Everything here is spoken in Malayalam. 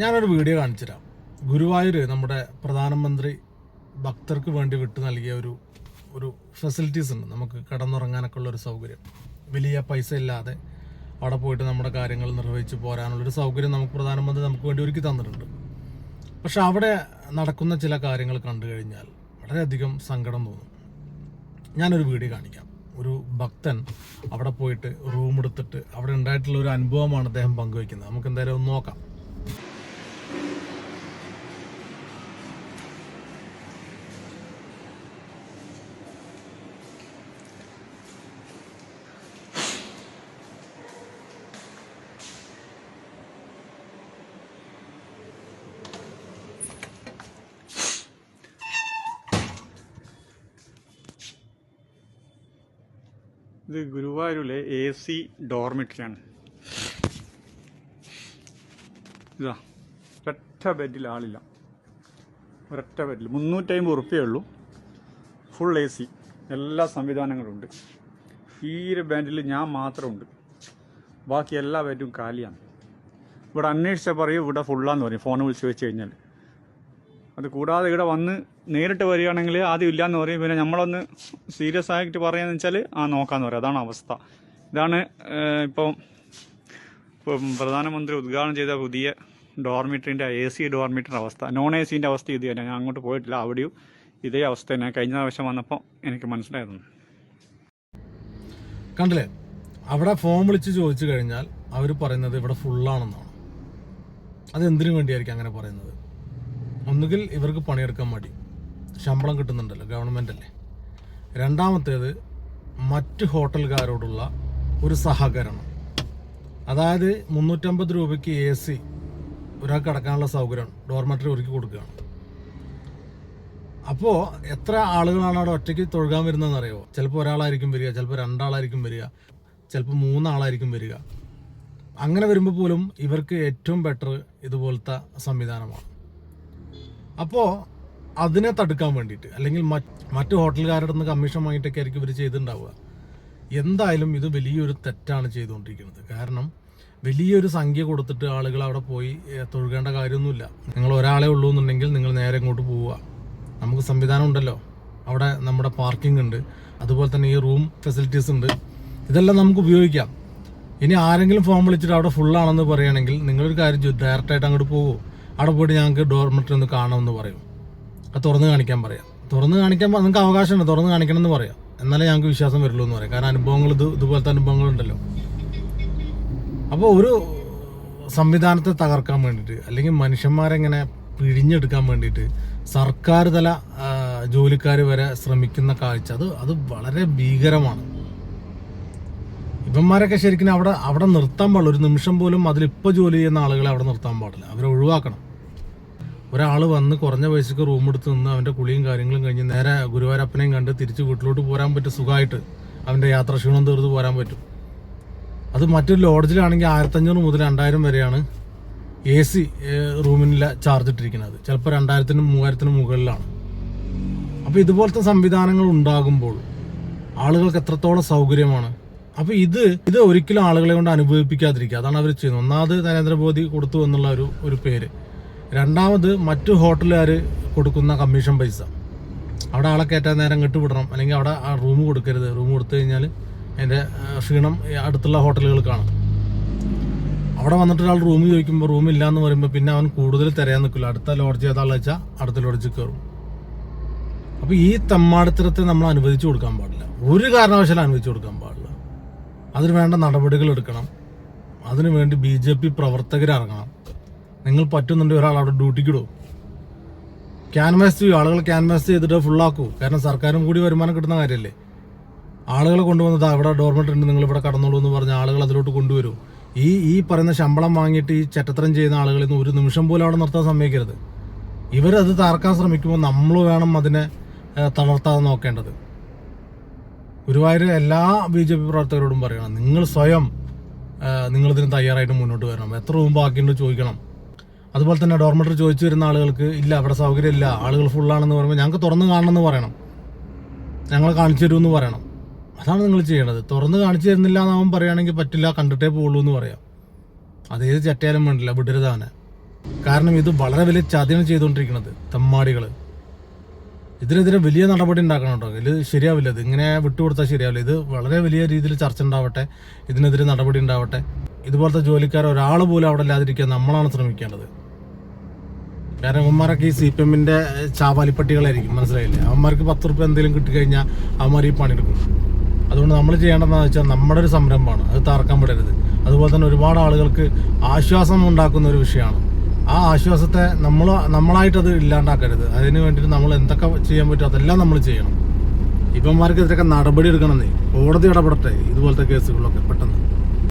ഞാനൊരു വീഡിയോ കാണിച്ചുതരാം. ഗുരുവായൂർ നമ്മുടെ പ്രധാനമന്ത്രി ഭക്തർക്ക് വേണ്ടി വിട്ടു നൽകിയ ഒരു ഒരു ഫെസിലിറ്റീസ് ഉണ്ട്. നമുക്ക് കിടന്നുറങ്ങാനൊക്കെ ഉള്ള ഒരു സൗകര്യം. വലിയ പൈസ ഇല്ലാതെ അവിടെ പോയിട്ട് നമ്മുടെ കാര്യങ്ങൾ നിർവഹിച്ച് പോരാനുള്ളൊരു സൗകര്യം നമുക്ക് പ്രധാനമന്ത്രി നമുക്ക് വേണ്ടി ഒരുക്കി തന്നിട്ടുണ്ട്. പക്ഷെ അവിടെ നടക്കുന്ന ചില കാര്യങ്ങൾ കണ്ടു കഴിഞ്ഞാൽ വളരെയധികം സങ്കടം തോന്നും. ഞാനൊരു വീഡിയോ കാണിക്കാം. ഒരു ഭക്തൻ അവിടെ പോയിട്ട് റൂം എടുത്തിട്ട് അവിടെ ഉണ്ടായിട്ടുള്ള ഒരു അനുഭവമാണ് അദ്ദേഹം പങ്കുവയ്ക്കുന്നത്. നമുക്ക് എന്തായാലും ഒന്ന് നോക്കാം. ഇത് ഗുരുവായൂരിലെ എ സി ഡോർമിറ്ററിയാണ്. ഇതാ ഒരൊറ്റ ബെഡിൽ ആളില്ല. ഒരൊറ്റ ബെഡിൽ മുന്നൂറ്റമ്പത് ഉറുപ്പ്യേ ഉള്ളൂ. ഫുൾ എ സി എല്ലാ സംവിധാനങ്ങളും ഉണ്ട് ഈ ഒരു ബെഡിൽ ഞാൻ മാത്രമുണ്ട്. ബാക്കി എല്ലാ ബെഡും കാലിയാണ്. ഇവിടെ അന്വേഷിച്ചാൽ പറയും ഇവിടെ ഫുള്ളാന്ന് പറയും. ഫോൺ വിളിച്ച് വെച്ച് കഴിഞ്ഞാൽ അത് കൂടാതെ ഇവിടെ വന്ന് നേരിട്ട് വരികയാണെങ്കിൽ ആദ്യം ഇല്ലയെന്ന് പറയും. പിന്നെ നമ്മളൊന്ന് സീരിയസ് ആയിട്ട് പറയുകയെന്ന് വെച്ചാൽ ആ നോക്കാമെന്ന് പറയും. അതാണ് അവസ്ഥ. ഇതാണ് ഇപ്പം പ്രധാനമന്ത്രി ഉദ്ഘാടനം ചെയ്ത പുതിയ ഡോർമിറ്ററിന്റെ എ സി ഡോർമിറ്ററിന്റെ അവസ്ഥ. നോൺ എ സിന്റെ അവസ്ഥ ഇത് തന്നെ. ഞാൻ അങ്ങോട്ട് പോയിട്ടില്ല. അവിടെയും ഇതേ അവസ്ഥ തന്നെ. കഴിഞ്ഞ പ്രാവശ്യം വന്നപ്പോൾ എനിക്ക് മനസ്സിലായിരുന്നു. കണ്ടില്ലേ? അവിടെ ഫോം വിളിച്ച് ചോദിച്ചു കഴിഞ്ഞാൽ അവർ പറയുന്നത് ഇവിടെ ഫുള്ളാണെന്നാണ് അത് എന്തിനു വേണ്ടിയായിരിക്കും അങ്ങനെ പറയുന്നത്? ഒന്നുകിൽ ഇവർക്ക് പണിയെടുക്കാൻ മടി. ശമ്പളം കിട്ടുന്നുണ്ടല്ലോ ഗവൺമെന്റ് അല്ലേ? രണ്ടാമത്തേത് മറ്റ് ഹോട്ടലുകാരോടുള്ള ഒരു സഹകരണം. അതായത് മുന്നൂറ്റമ്പത് രൂപയ്ക്ക് എ സി ഒരാൾക്ക് കിടക്കാനുള്ള സൗകര്യം ഡോർമെറ്ററി ഒരുക്കി കൊടുക്കുകയാണ്. അപ്പോൾ എത്ര ആളുകളാണ് അവിടെ ഒറ്റയ്ക്ക് തൊഴുകാൻ വരുന്നതെന്ന് അറിയോ ചിലപ്പോൾ ഒരാളായിരിക്കും വരിക ചിലപ്പോൾ രണ്ടാളായിരിക്കും വരിക ചിലപ്പോൾ മൂന്നാളായിരിക്കും വരിക. അങ്ങനെ വരുമ്പോൾ പോലും ഇവർക്ക് ഏറ്റവും ബെറ്റർ ഇതുപോലത്തെ സംവിധാനമാണ്. അപ്പോൾ അതിനെ തടുക്കാൻ വേണ്ടിയിട്ട് അല്ലെങ്കിൽ മറ്റ് ഹോട്ടലുകാരുടെ നിന്ന് കമ്മീഷൻ വാങ്ങിയിട്ടൊക്കെ ആയിരിക്കും ഇവർ ചെയ്തിട്ടുണ്ടാവുക. എന്തായാലും ഇത് വലിയൊരു തെറ്റാണ് ചെയ്തുകൊണ്ടിരിക്കുന്നത്. കാരണം വലിയൊരു സംഖ്യ കൊടുത്തിട്ട് ആളുകൾ അവിടെ പോയി തൊഴുകേണ്ട കാര്യമൊന്നുമില്ല. നിങ്ങൾ ഒരാളെ ഉള്ളൂ എന്നുണ്ടെങ്കിൽ നിങ്ങൾ നേരെ ഇങ്ങോട്ട് പോവുക. നമുക്ക് സംവിധാനം ഉണ്ടല്ലോ. അവിടെ നമ്മുടെ പാർക്കിംഗ് ഉണ്ട്. അതുപോലെ തന്നെ ഈ റൂം ഫെസിലിറ്റീസ് ഉണ്ട്. ഇതെല്ലാം നമുക്ക് ഉപയോഗിക്കാം. ഇനി ആരെങ്കിലും ഫോം വിളിച്ചിട്ട് അവിടെ ഫുൾ ആണെന്ന് പറയുകയാണെങ്കിൽ നിങ്ങളൊരു കാര്യം ചെയ്യും ഡയറക്റ്റ് ആയിട്ട് അങ്ങോട്ട് പോകുമോ അവിടെ പോയിട്ട് ഞങ്ങൾക്ക് ഡോർമെറ്ററി ഒന്ന് കാണാമെന്ന് പറയും. അത് തുറന്ന് കാണിക്കാൻ പറയാം. തുറന്ന് കാണിക്കാൻ നിങ്ങൾക്ക് അവകാശമുണ്ട്. തുറന്ന് കാണിക്കണം എന്ന് പറയാം. എന്നാലേ ഞങ്ങൾക്ക് വിശ്വാസം വരുള്ളൂ എന്ന് പറയാം. കാരണം അനുഭവങ്ങൾ ഇത് ഇതുപോലത്തെ അനുഭവങ്ങളുണ്ടല്ലോ അപ്പോൾ ഒരു സംവിധാനത്തെ തകർക്കാൻ വേണ്ടിയിട്ട് അല്ലെങ്കിൽ മനുഷ്യന്മാരെങ്ങനെ പിഴിഞ്ഞെടുക്കാൻ വേണ്ടിയിട്ട് സർക്കാർ തല ജോലിക്കാർ വരെ ശ്രമിക്കുന്ന കാഴ്ച അത് അത് വളരെ ഭീകരമാണ്. ഇവന്മാരൊക്കെ ശരിക്കും അവിടെ അവിടെ നിർത്താൻ പാടില്ല. ഒരു നിമിഷം പോലും അതിലിപ്പോൾ ജോലി ചെയ്യുന്ന ആളുകളെ അവിടെ നിർത്താൻ പാടില്ല. അവരെ ഒഴിവാക്കണം. ഒരാൾ വന്ന് കുറഞ്ഞ പൈസക്ക് റൂം എടുത്ത് നിന്ന് അവന്റെ കുളിയും കാര്യങ്ങളും കഴിഞ്ഞ് നേരെ ഗുരുവായൂരപ്പനെയും കണ്ട് തിരിച്ച് വീട്ടിലോട്ട് പോരാൻ പറ്റും സുഖമായിട്ട് അവന്റെ യാത്ര ക്ഷീണം തീർത്ത് പോരാൻ പറ്റും. അത് മറ്റൊരു ലോഡ്ജിലാണെങ്കിൽ ആയിരത്തഞ്ഞൂറ് മുതൽ രണ്ടായിരം വരെയാണ് എ സി റൂമിനില്ല ചാർജ് ഇട്ടിരിക്കുന്നത്. ചിലപ്പോൾ രണ്ടായിരത്തിനും മൂവായിരത്തിനും മുകളിലാണ്. അപ്പോൾ ഇതുപോലത്തെ സംവിധാനങ്ങൾ ഉണ്ടാകുമ്പോൾ ആളുകൾക്ക് എത്രത്തോളം സൗകര്യമാണ്? അപ്പോൾ ഇത് ഇത് ഒരിക്കലും ആളുകളെ കൊണ്ട് അനുഭവിപ്പിക്കാതിരിക്കുക. അതാണ് അവർ ചെയ്യുന്നത്. ഒന്നാമത് നരേന്ദ്രമോദി കൊടുത്തു എന്നുള്ള ഒരു ഒരു പേര്. രണ്ടാമത് മറ്റു ഹോട്ടലുകാർ കൊടുക്കുന്ന കമ്മീഷൻ പൈസ. അവിടെ ആളെ കയറ്റാൻ നേരം ഇങ്ങോട്ട് വിടണം. അല്ലെങ്കിൽ അവിടെ ആ റൂം കൊടുക്കരുത്. റൂം കൊടുത്തു കഴിഞ്ഞാൽ അതിന്റെ ക്ഷീണം അടുത്തുള്ള ഹോട്ടലുകൾ കാണും. അവിടെ വന്നിട്ട് ഒരാൾ റൂം ചോദിക്കുമ്പോൾ റൂം ഇല്ല എന്ന് പറയുമ്പോൾ പിന്നെ അവൻ കൂടുതൽ തിരയാൻ നിൽക്കില്ല. അടുത്ത ലോഡ്ജ് ഏതാണെന്ന് വെച്ചാൽ അടുത്ത ലോഡ്ജിൽ കയറും. അപ്പോൾ ഈ തമ്മാടത്തരത്തെ നമ്മൾ അനുവദിച്ചു കൊടുക്കാൻ പാടില്ല. ഒരു കാരണവശാലും അനുവദിച്ചു കൊടുക്കാൻ പാടില്ല. അതിന് വേണ്ട നടപടികൾ എടുക്കണം. അതിനു വേണ്ടി ബി ജെ പി പ്രവർത്തകർ ഇറങ്ങണം. നിങ്ങൾ പറ്റുന്നുണ്ടെങ്കിൽ ഒരാൾ അവിടെ ഡ്യൂട്ടിക്ക് ഇടും. ക്യാൻവാസ് ചെയ്യും ആളുകൾ ക്യാൻവാസ് ചെയ്തിട്ട് ഫുള്ളാക്കൂ കാരണം സർക്കാരും കൂടി വരുമാനം കിട്ടുന്ന കാര്യമല്ലേ ആളുകളെ കൊണ്ടുവന്നത് അവിടെ ഡോർമെറ്ററി ഉണ്ട് നിങ്ങൾ ഇവിടെ കടന്നോളൂ എന്ന് പറഞ്ഞ ആളുകൾ അതിലോട്ട് കൊണ്ടുവരും. ഈ ഈ പറയുന്ന ശമ്പളം വാങ്ങിയിട്ട് ഈ ചട്ടത്തരം ചെയ്യുന്ന ആളുകളിൽ നിന്ന് ഒരു നിമിഷം പോലും അവിടെ നിർത്താൻ സമ്മതിക്കരുത്. ഇവരത് തകർക്കാൻ ശ്രമിക്കുമ്പോൾ നമ്മൾ വേണം അതിനെ തളർത്താതെ നോക്കേണ്ടത്. ഗുരുവായൂർ എല്ലാ ബി ജെ പി പ്രവർത്തകരോടും പറയണം. നിങ്ങൾ സ്വയം നിങ്ങളിതിന് തയ്യാറായിട്ട് മുന്നോട്ട് വരണം. എത്ര മുമ്പ് ബാക്കിയുണ്ട് ചോദിക്കണം. അതുപോലെ തന്നെ ഡോർമെറ്ററി ചോദിച്ചു വരുന്ന ആളുകൾക്ക് ഇല്ല അവിടെ സൗകര്യം ഇല്ല ആളുകൾ ഫുള്ളാണെന്ന് പറയുമ്പോൾ ഞങ്ങൾക്ക് തുറന്ന് കാണണമെന്ന് പറയണം. ഞങ്ങളെ കാണിച്ചു തരുമെന്ന് പറയണം. അതാണ് നിങ്ങൾ ചെയ്യേണ്ടത്. തുറന്ന് കാണിച്ചു തരുന്നില്ല എന്ന് അവൻ പറയുകയാണെങ്കിൽ പറ്റില്ല കണ്ടിട്ടേ പോകുള്ളൂ എന്ന് പറയാം. അതേത് ചട്ടയാലും വേണ്ടില്ല വിടരുത് അവനെ. കാരണം ഇത് വളരെ വലിയ ചതിയാണ് ചെയ്തുകൊണ്ടിരിക്കുന്നത് തെമ്മാടികൾ ഇതിനെതിരെ വലിയ നടപടി ഉണ്ടാക്കണം കേട്ടോ. ഇത് ശരിയാവില്ല. ഇത് ഇങ്ങനെ വിട്ടുകൊടുത്താൽ ശരിയാവില്ല. ഇത് വളരെ വലിയ രീതിയിൽ ചർച്ച ഉണ്ടാവട്ടെ. ഇതിനെതിരെ നടപടി ഉണ്ടാവട്ടെ. ഇതുപോലത്തെ ജോലിക്കാർ ഒരാൾ പോലും അവിടെ ഇല്ലാതിരിക്കാൻ നമ്മളാണ് ശ്രമിക്കേണ്ടത്. കാരണം അവന്മാരൊക്കെ ഈ സി പി എമ്മിന്റെ ചാവാലിപ്പട്ടികളായിരിക്കും. മനസ്സിലായില്ലേ? അവന്മാർക്ക് പത്ത് റുപ്യ എന്തെങ്കിലും കിട്ടിക്കഴിഞ്ഞാൽ അവന്മാർ ഈ പണിയെടുക്കും. അതുകൊണ്ട് നമ്മൾ ചെയ്യേണ്ടതെന്ന് വെച്ചാൽ നമ്മുടെ ഒരു സംരംഭമാണ്. അത് തറക്കാൻ വിടരുത്. അതുപോലെ തന്നെ ഒരുപാട് ആളുകൾക്ക് ആശ്വാസം ഉണ്ടാക്കുന്ന ഒരു വിഷയമാണ്. ആ ആശ്വാസത്തെ നമ്മൾ നമ്മളായിട്ട് അത് ഇല്ലാണ്ടാക്കരുത്. അതിന് വേണ്ടിയിട്ട് നമ്മൾ എന്തൊക്കെ ചെയ്യാൻ പറ്റും അതെല്ലാം നമ്മൾ ചെയ്യണം. ഇവന്മാർക്ക് ഇതിനൊക്കെ നടപടി നീ കോടതി ഇടപെടട്ടെ ഇതുപോലത്തെ കേസുകളൊക്കെ പെട്ടെന്ന്.